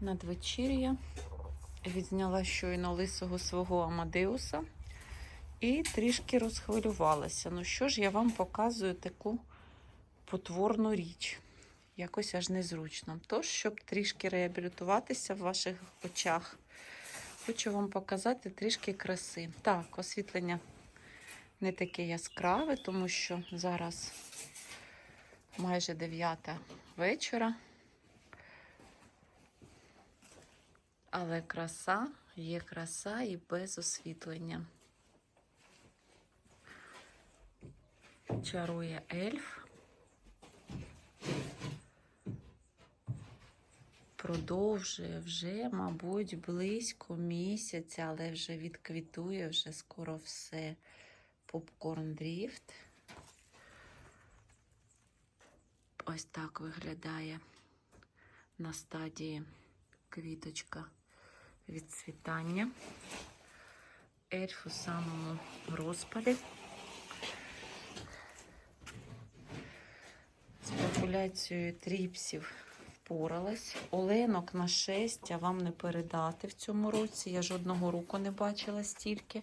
надвечір'я. Відзняла щойно лисого свого Амадеуса і трішки розхвилювалася. Ну що ж, я вам показую таку потворну річ. Якось аж незручно. Тож, щоб трішки реабілітуватися в ваших очах, хочу вам показати трішки краси. Так, освітлення не таке яскраве, тому що зараз майже 9 вечора. Але краса є краса і без освітлення. Чарує ельф. Продовжує вже, мабуть, близько місяця, але вже відквітує вже скоро все. Попкорн дріфт. Ось так виглядає на стадії квіточка відцвітання. Ельф у самому розпалі. З популяцією тріпсів впоралась. Оленок на шестя вам не передати в цьому році. Я жодного року не бачила стільки.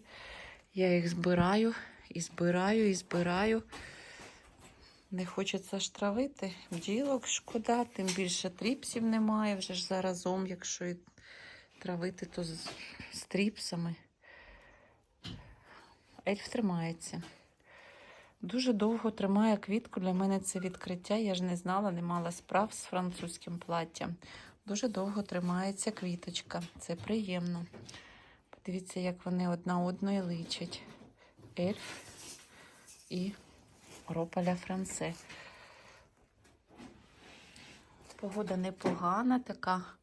Я їх збираю і збираю, і збираю. Не хочеться ж травити. Бджілок шкода, тим більше тріпсів немає вже ж заразом, якщо і травити, то з, з тріпсами. Ельф тримається. Дуже довго тримає квітку. Для мене це відкриття. Я ж не знала, не мала справ з французьким платтям. Дуже довго тримається квіточка. Це приємно. Подивіться, як вони одна одної личать. Ельф і Ропаля Франце. Погода непогана, така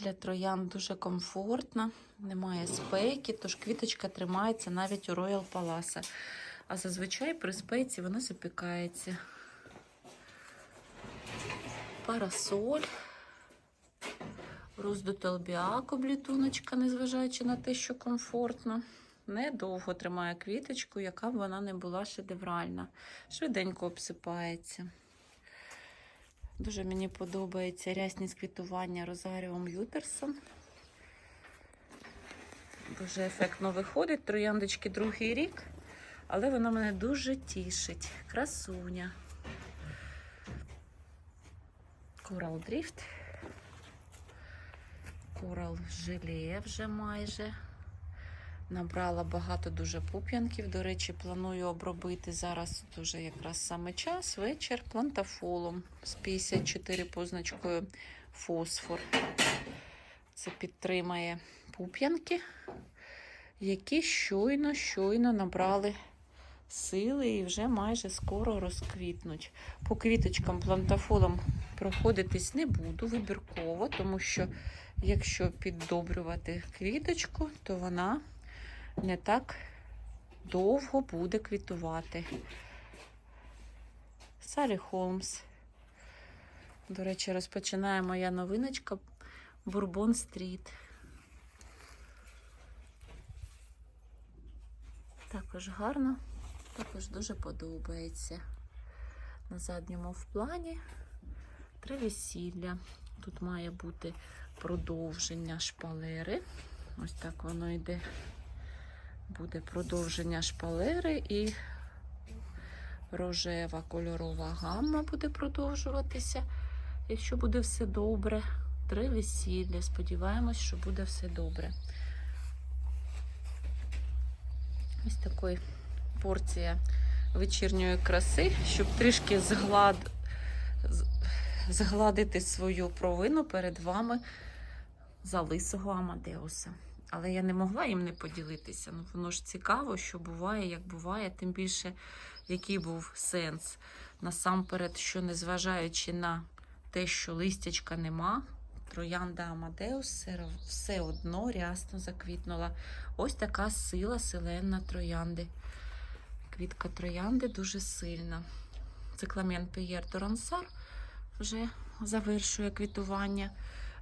для троян дуже комфортна, немає спейки, тож квіточка тримається навіть у Royal Palace. А зазвичай при спейці вона запікається. Парасоль. Роздутелбіако блітуночка, незважаючи на те, що комфортно. Недовго тримає квіточку, яка б вона не була шедевральна. Швиденько обсипається. Дуже мені подобається рясність квітування Розаріум Ютерсон. Дуже ефектно виходить. Трояндочки другий рік, але вона мене дуже тішить. Красуня. Корал Дріфт. Корал желе вже майже. Набрала багато дуже пуп'янків. До речі, планую обробити зараз дуже якраз саме час, вечір плантафолом з 54 позначкою фосфор. Це підтримає пуп'янки, які щойно, щойно набрали сили і вже майже скоро розквітнуть. По квіточкам плантафолом проходитись не буду вибірково, тому що якщо піддобрювати квіточку, то вона не так довго буде квітувати. Сарі Холмс. До речі, розпочинає моя новиночка Бурбон Стріт. Також гарно, також дуже подобається. На задньому в плані три весілля. Тут має бути продовження шпалери. Ось так воно йде буде продовження шпалери і рожева кольорова гамма буде продовжуватися. Якщо буде все добре, три весілля. Сподіваємось, що буде все добре. Ось такої порція вечірньої краси, щоб трішки зглад... згладити свою провину перед вами за лисого Амадеуса. Але я не могла їм не поділитися. Ну, воно ж цікаво, що буває, як буває, тим більше, який був сенс. Насамперед, що незважаючи на те, що листячка нема, троянда Амадеус все, одно рясно заквітнула. Ось така сила селена троянди. Квітка троянди дуже сильна. Цикламен Пієр Дорансар вже завершує квітування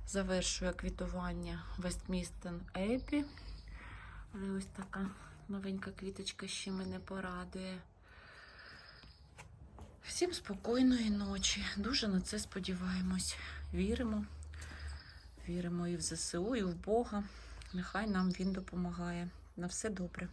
завершує квітування Вестмістен Епі. Але ось така новенька квіточка ще мене порадує. Всім спокійної ночі. Дуже на це сподіваємось. Віримо. Віримо і в ЗСУ, і в Бога. Нехай нам він допомагає. На все добре.